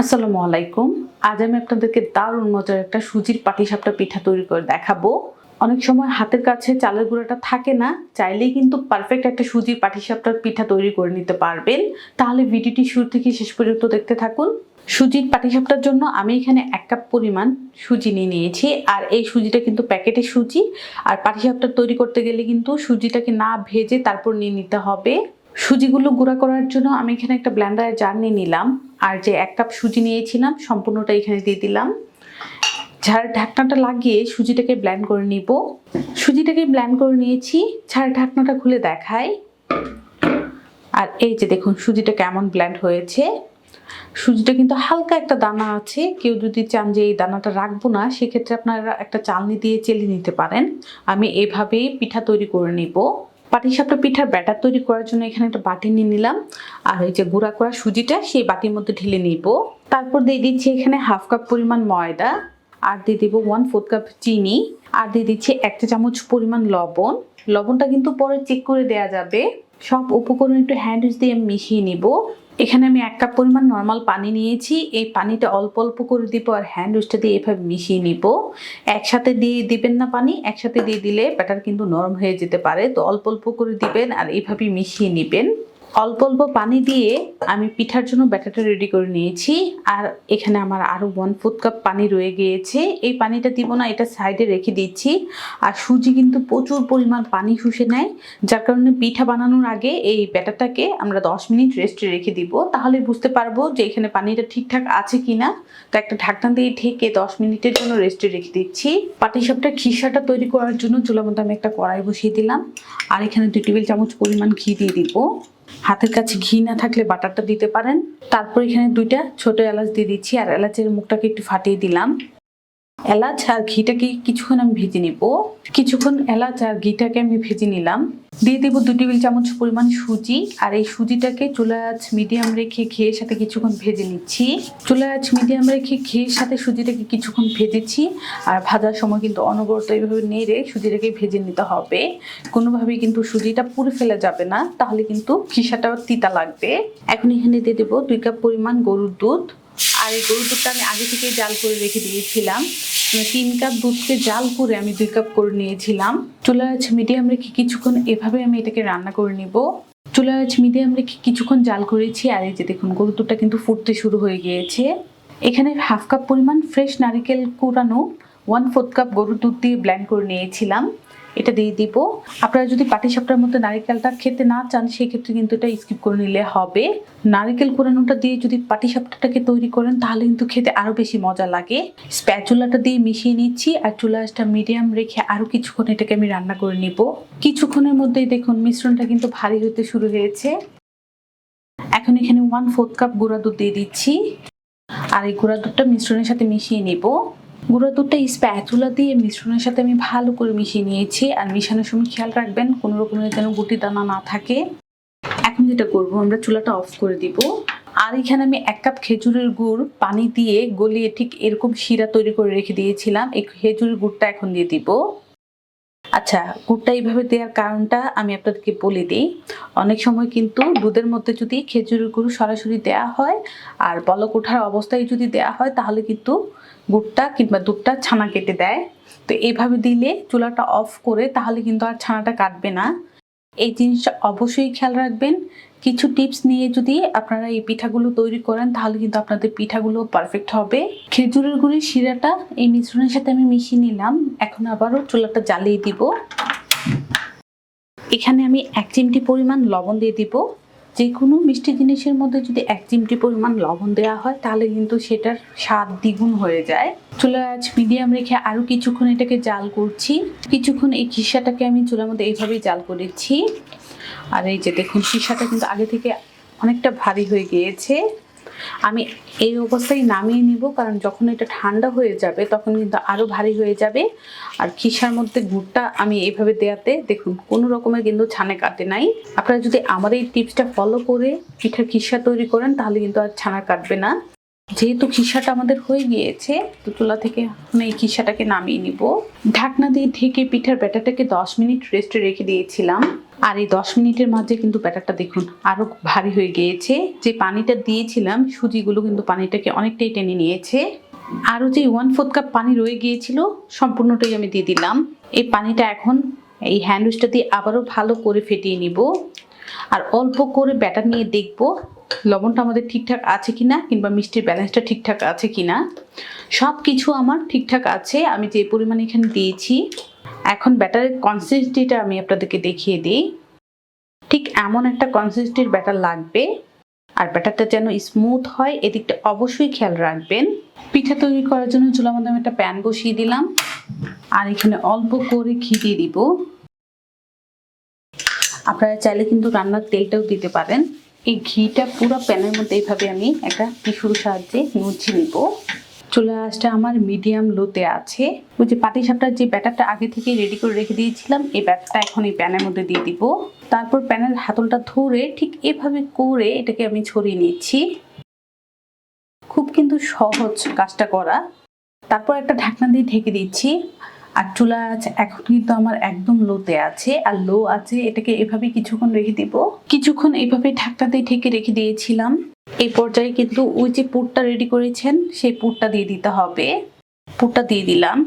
আসসালামু আলাইকুম। আজ আমি আপনাদেরকে দারুণ মজার একটা সুজির পাটিসাপটা পিঠা তৈরি করে দেখাবো। অনেক সময় হাতের কাছে চালের গুঁড়াটা থাকে না, চাইলেই কিন্তু পারফেক্ট একটা সুজির পাটিসাপটার পিঠা তৈরি করে নিতে পারবেন। তাহলে ভিডিওটি শুরু থেকে শেষ পর্যন্ত দেখতে থাকুন। সুজির পাটিসাপটার জন্য আমি এখানে এক কাপ পরিমাণ সুজি নিয়ে নিয়েছি, আর এই সুজিটা কিন্তু প্যাকেটে সুজি। আর পাটিসাপটা তৈরি করতে গেলে কিন্তু সুজিটাকে না ভেজে তারপর নিয়ে নিতে হবে। সুজিগুলো গুঁড়া করার জন্য আমি এখানে একটা ব্ল্যান্ডারের জার নিয়ে নিলাম। আর যে এক কাপ সুজি নিয়েছিলাম, সম্পূর্ণটা এখানে দিয়ে দিলাম। ঝাড় ঢাকনাটা লাগিয়ে সুজিটাকে ব্ল্যান্ড করে নিব। সুজিটাকে ব্ল্যান্ড করে নিয়েছি ঝাড় ঢাকনাটা খুলে দেখাই। আর এই যে দেখুন, সুজিটা কেমন ব্ল্যান্ড হয়েছে। সুজিটা কিন্তু হালকা একটা দানা আছে, কেউ যদি চান যে এই দানাটা রাখব না, সেক্ষেত্রে আপনারা একটা চালনি দিয়ে চেলে নিতে পারেন। আমি এভাবেই পিঠা তৈরি করে নিব। পাটিসাপটা পিঠার ব্যাটার তৈরি করার জন্য এখানে একটা বাটি নিয়ে নিলাম। আর ওই যে গুঁড়া করা সুজিটা সেই বাটির মধ্যে ঢেলে নিব। তারপর দিয়ে দিচ্ছি এখানে হাফ কাপ পরিমাণ ময়দা, আর দিয়ে দিব ওয়ান ফোর্থ কাপ চিনি, আর দিয়ে দিচ্ছি একটা চামচ পরিমাণ লবণ। লবণটা কিন্তু পরে চেক করে দেয়া যাবে। সব উপকরণ একটু হ্যান্ড দিয়ে মিশিয়ে নিব। এখানে আমি এক কাপ পরিমাণ নর্মাল পানি নিয়েছি। এই পানিটা অল্প অল্প করে দিব আর হ্যান্ড উইচটা দিয়ে এভাবে মিশিয়ে নিব। একসাথে দিয়ে দিবেন না পানি, একসাথে দিয়ে দিলে ব্যাটার কিন্তু নরম হয়ে যেতে পারে। তো অল্প অল্প করে দিবেন আর এইভাবে মিশিয়ে নেবেন। অল্প অল্প পানি দিয়ে আমি পিঠার জন্য ব্যাটারটা রেডি করে নিয়েছি। আর এখানে আমার আরও ওয়ান ফোর্থ কাপ পানি রয়ে গিয়েছে। এই পানিটা দিব না, এটা সাইডে রেখে দিচ্ছি। আর সুজি কিন্তু প্রচুর পরিমাণ পানি শুষে নেয়। যার কারণে পিঠা বানানোর আগে এই ব্যাটারটাকে আমরা দশ মিনিট রেস্টে রেখে দিব। তাহলে বুঝতে পারব যে এখানে পানিটা ঠিকঠাক আছে কিনা। তো একটা ঢাকনা দিয়ে ঢেকে দশ মিনিটের জন্য রেস্টে রেখে দিচ্ছি। পাটিসাপটার খিসাটা তৈরি করার জন্য চুলার মধ্যে আমি একটা কড়াই বসিয়ে দিলাম। আর এখানে দুই টেবিল চামচ পরিমাণ ঘি দিয়ে দিব। হাতের কাছে ঘি না থাকলে বাটারটা দিতে পারেন। তারপর এখানে দুইটা ছোট এলাচ দিয়ে দিচ্ছি, আর এলাচের মুখটাকে একটু ফাটিয়ে দিলাম। এলাচ আর ঘিটাকে কিছুক্ষণ আমি ভেজে নিব। কিছুক্ষণ এলাচ আর ঘিটাকে আমি ভেজে নিলাম। দিয়ে দেবো দু টেবিল চামচ পরিমাণ সুজি। আর এই সুজিটাকে চুলা আঁচ মিডিয়াম রেখে ঘিয়ের সাথে কিছুক্ষণ ভেজে নিচ্ছি। চুলা আঁচ মিডিয়াম রেখে ঘিয়ের সাথে সুজিটাকে কিছুক্ষণ ভেজেছি। আর ভাজার সময় কিন্তু অনবরত এইভাবে নেড়ে সুজিটাকে ভেজে নিতে হবে। কোনোভাবেই কিন্তু সুজিটা পুড়ে ফেলা যাবে না, তাহলে কিন্তু খিসাটাও তিতা লাগবে। এখন এখানে দিয়ে দেবো দুই কাপ পরিমাণ গরুর দুধ। আর এই গরুর দুধটা আমি আগে থেকেই জাল করে রেখে দিয়েছিলাম। মানে তিন কাপ দুধকে জাল করে আমি দুই কাপ করে নিয়েছিলাম। চুলা আছে মিডিয়াম রেখে কিছুক্ষণ এভাবে আমি এটাকে রান্না করে নিব। চুলা আছে মিডিয়াম রেখে কিছুক্ষণ জাল করেছি আর এই যে দেখুন, গরুর দুধটা কিন্তু ফুটতে শুরু হয়ে গিয়েছে। এখানে হাফ কাপ পরিমাণ ফ্রেশ নারিকেল কুড়ানো ওয়ান ফোর্থ কাপ গরুর দুধ দিয়ে ব্ল্যান্ড করে নিয়েছিলাম। এটা দিয়ে দিব। আপনারা যদি পাটিসাপটার মধ্যে নারিকেলটা খেতে না চান, সেক্ষেত্রে কিন্তু এটা স্কিপ করে নিলে হবে। নারিকেল কোরানোটা দিয়ে যদি পাটিসাপটাটাকে তৈরি করেন, তাহলে কিন্তু খেতে আরও বেশি মজা লাগে। স্প্যাচুলাটা দিয়ে মিশিয়ে নিচ্ছি আর চুলাটা মিডিয়াম রেখে আরও কিছুক্ষণ এটাকে আমি রান্না করে নিব। কিছুক্ষণের মধ্যেই দেখুন মিশ্রণটা কিন্তু ভারী হতে শুরু হয়েছে। এখন এখানে ওয়ান ফোর্থ কাপ গুঁড়া দুধ দিয়ে দিচ্ছি। আর এই গুঁড়া দুধটা মিশ্রণের সাথে মিশিয়ে নিব। গুঁড়ো দুধটা স্প্যাচুলা দিয়ে মিশ্রণের সাথে আমি ভালো করে মিশিয়ে নিয়েছি। আর মিশানোর সময় খেয়াল রাখবেন, কোনো রকমের যেন গুটি দানা না থাকে। এখন যেটা করব, আমরা চুলাটা অফ করে দিব। আর এখানে আমি এক কাপ খেজুরের গুড় পানি দিয়ে গলিয়ে ঠিক এরকম শিরা তৈরি করে রেখে দিয়েছিলাম। এই খেজুরের গুড়টা এখন দিয়ে দিব। আচ্ছা গুড়টা এইভাবে দেওয়ার কারণটা আমি আপনাদেরকে বলে দিই। অনেক সময় কিন্তু দুধের মধ্যে যদি খেজুরের গুড় সরাসরি দেওয়া হয়, আর বলক ওঠার অবস্থায় যদি দেওয়া হয়, তাহলে কিন্তু গুড়টা কিংবা দুধটা ছানা কেটে দেয়। তো এইভাবে দিলে চুলাটা অফ করে তাহলে কিন্তু আর ছানাটা কাটবে না। এই জিনিসটা অবশ্যই খেয়াল রাখবেন। কিছু টিপস নিয়ে যদি আপনারা এই পিঠাগুলো তৈরি করেন, তাহলে কিন্তু আপনাদের পিঠাগুলো পারফেক্ট হবে। খেজুরের গুড়ির শিরাটা এই মিশ্রণের সাথে আমি মিশিয়ে নিলাম। এখন আবারও চুলাটা জ্বালিয়ে দিব। এখানে আমি এক চিমটি পরিমাণ লবণ দিয়ে দিব। যে কোনো মিষ্টি জিনিসের মধ্যে যদি এক চিমটি পরিমাণ লবণ দেওয়া হয়, তাহলে কিন্তু সেটার স্বাদ দ্বিগুণ হয়ে যায়। চুলা আজ মিডিয়াম রেখে আরও কিছুক্ষণ এটাকে জাল করছি। কিছুক্ষণ এই খিসাটাকে আমি চুলার মধ্যে এইভাবেই জাল করেছি। আর এই যে দেখুন খিসাটা কিন্তু আগে থেকে অনেকটা ভারী হয়ে গিয়েছে। আমি এই অবস্থায় নামিয়ে নিব, কারণ যখন এটা ঠান্ডা হয়ে যাবে তখন কিন্তু আরও ভারী হয়ে যাবে। আর খিসার মধ্যে গুড়টা আমি এইভাবে দেয়াতে, দেখুন, কোনো রকমের কিন্তু ছানা কাটে নাই। আপনারা যদি আমার এই টিপসটা ফলো করে পিঠার খিসা তৈরি করেন, তাহলে কিন্তু আর ছানা কাটবে না। যেহেতু খিসাটা আমাদের হয়ে গিয়েছে, তো চুলা থেকে এই খিসাটাকে নামিয়ে নিব। ঢাকনা দিয়ে ঢেকে পিঠার ব্যাটারটাকে দশ মিনিট রেস্টে রেখে দিয়েছিলাম। আর এই দশ মিনিটের মাঝে কিন্তু ব্যাটারটা দেখুন আরও ভারী হয়ে গিয়েছে। যে পানিটা দিয়েছিলাম, সুজিগুলো কিন্তু পানিটাকে অনেকটাই টেনে নিয়েছে। আরও যে ওয়ান ফোর্থ কাপ পানি রয়ে গিয়েছিল, সম্পূর্ণটাই আমি দিয়ে দিলাম। এই পানিটা এখন এই হ্যান্ড উইচটা দিয়ে আবারও ভালো করে ফেটিয়ে নিব। আর অল্প করে ব্যাটার নিয়ে দেখব লবণটা আমাদের ঠিকঠাক আছে কিনা কিংবা মিষ্টির ব্যালেন্সটা ঠিকঠাক আছে কিনা। সব কিছু আমার ঠিকঠাক আছে, আমি যে পরিমাণে এখানে দিয়েছি। এখন ব্যাটারের কনসিস্টেন্সিটা আমি আপনাদেরকে দেখিয়ে দিই। ঠিক এমন একটা কনসিস্টেন্ট ব্যাটার লাগবে। আর ব্যাটারটা যেন স্মুথ হয়, এদিকটা অবশ্যই খেয়াল রাখবেন। পিঠা তৈরি করার জন্য চুলার মধ্যে আমি একটা প্যান বসিয়ে দিলাম। আর এখানে অল্প করে ঘি দিয়ে দিব। আপনারা চাইলে কিন্তু রান্নার তেলটাও দিতে পারেন। এই ঘিটা পুরো প্যানের মধ্যে এইভাবে আমি একটা টিস্যুর সাহায্যে মুছে নিব। চুলা আঁচটা আমার মিডিয়াম লোতে আছে। ওই যে পাটি সাপটার যে ব্যাটারটা আগে থেকে রেডি করে রেখে দিয়েছিলাম, এই ব্যাটারটা এখন এই প্যানের মধ্যে দিয়ে দিব। তারপর প্যানের হাতলটা ধরে ঠিক এভাবে করে এটাকে আমি ছড়িয়ে নিচ্ছি। খুব কিন্তু সহজ কাজটা করা। তারপর একটা ঢাকনা দিয়ে ঢেকে দিচ্ছি। আর চুলা আছে, এখন কিন্তু আমার একদম লোতে আছে, আর লো আছে, এটাকে এভাবে কিছুক্ষণ রেখে দিব। কিছুক্ষণ এভাবে ঢাকনা দিয়ে ঢেকে রেখে দিয়েছিলাম। এই পর্যায়ে কিন্তু ওই যে পুরটা রেডি করেছেন, সেই পুরটা দিয়ে দিতে হবে। পুরটা দিয়ে দিলাম।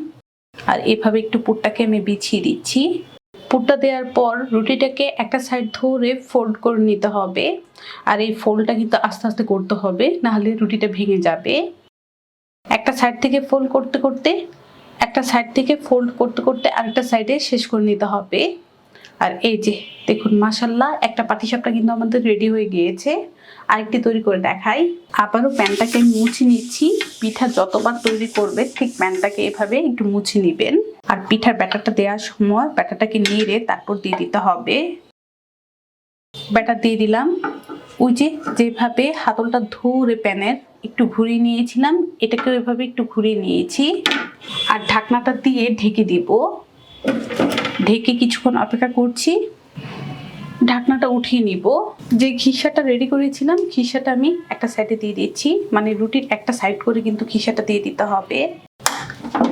আর এভাবে একটু পুরটাকে আমি বিছিয়ে দিচ্ছি। পুরটা দেওয়ার পর রুটিটাকে একটা সাইড ধরে ফোল্ড করে নিতে হবে। আর এই ফোল্ডটা কিন্তু আস্তে আস্তে করতে হবে, নাহলে রুটিটা ভেঙে যাবে। একটা সাইড থেকে ফোল্ড করতে করতে একটা সাইড থেকে ফোল্ড করতে করতে আরেকটা সাইডে শেষ করে নিতে হবে। আর এই যে, দেখুন মাসাল্লাহ একটা পাটিসাপটা কিন্তু আমাদের রেডি হয়ে গিয়েছে। আরেকটি তৈরি করে দেখাই। আবারও প্যানটাকে মুছে নিচ্ছি। পিঠা যতবার তৈরি করবে, ঠিক প্যানটাকে এভাবে একটু মুছে নেবেন। আর পিঠার ব্যাটারটা দেওয়ার সময় ব্যাটারটাকে নেড়ে তারপর দিয়ে দিতে হবে। ব্যাটার দিয়ে দিলাম। ওই যে, যেভাবে হাতলটা ধরে প্যানের একটু ঘুরিয়ে নিয়েছিলাম। এটাকে এভাবে একটু ঘুরিয়ে নিয়েছি। আর ঢাকনাটা দিয়ে ঢেকে দিব। ঢেকে কিছুক্ষণ অপেক্ষা করছি। ঢাকনাটা উঠিয়ে নিব। যে খিসাটা রেডি করেছিলাম, খিসাটা আমি একটা সাইডে দিয়ে দিচ্ছি। মানে রুটির একটা সাইড করে কিন্তু খিসাটা দিয়ে দিতে হবে।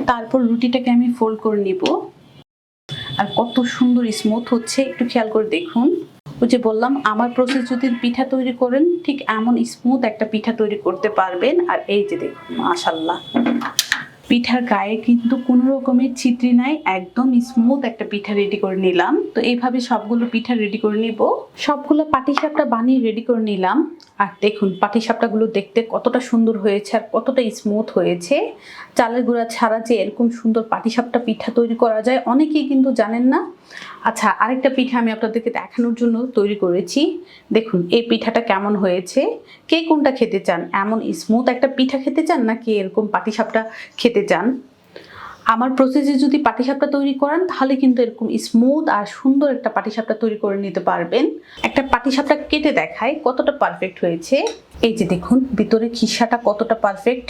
তারপর রুটিটাকে আমি ফোল্ড করে নিব। আর কত সুন্দর স্মুথ হচ্ছে, একটু খেয়াল করে দেখুন। যে বললাম, আমার প্রসেস যদি পিঠা তৈরি করেন, ঠিক এমন স্মুথ একটা পিঠা তৈরি করতে পারবেন। আর এই যে দেখুন মাশাল্লাহ পিঠার গায়ে কিন্তু কোনো রকমের ছিদ্রি নাই, একদম স্মুথ একটা পিঠা রেডি করে নিলাম। তো এইভাবে সবগুলো পিঠা রেডি করে নিব। সবগুলো পাটিসাপটা বানিয়ে রেডি করে নিলাম। আর দেখুন, পাটিসাপটাগুলো দেখতে কতটা সুন্দর হয়েছে আর কতটা স্মুথ হয়েছে। চালের গুঁড়া ছাড়া যে এরকম সুন্দর পাটিসাপটা পিঠা তৈরি করা যায়, অনেকেই কিন্তু জানেন না। আচ্ছা আরেকটা পিঠা আমি আপনাদেরকে দেখানোর জন্য তৈরি করেছি। দেখুন, এই পিঠাটা কেমন হয়েছে? কে কোনটা খেতে চান? এমন স্মুথ একটা পিঠা খেতে চান না নাকি এরকম পাটিসাপটা খেতে চান? আমার প্রসেসে যদি পাটিসাপটা তৈরি করেন, তাহলে কিন্তু এরকম স্মুথ আর সুন্দর একটা পাটিসাপটা তৈরি করে নিতে পারবেন। একটা পাটিসাপটা কেটে দেখায় কতটা পারফেক্ট হয়েছে। এই যে দেখুন, ভিতরে খিসাটা কতটা পারফেক্ট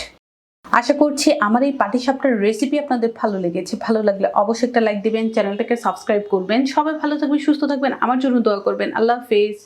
আশা করছি আমার এই পাটিসাপটার রেসিপি আপনাদের ভালো লেগেছে। ভালো লাগলে অবশ্যই একটা লাইক দিবেন চ্যানেলটাকে সাবস্ক্রাইব করবেন। সবাই ভালো থাকবেন, সুস্থ থাকবেন। আমার জন্য দোয়া করবেন। আল্লাহ হাফেজ।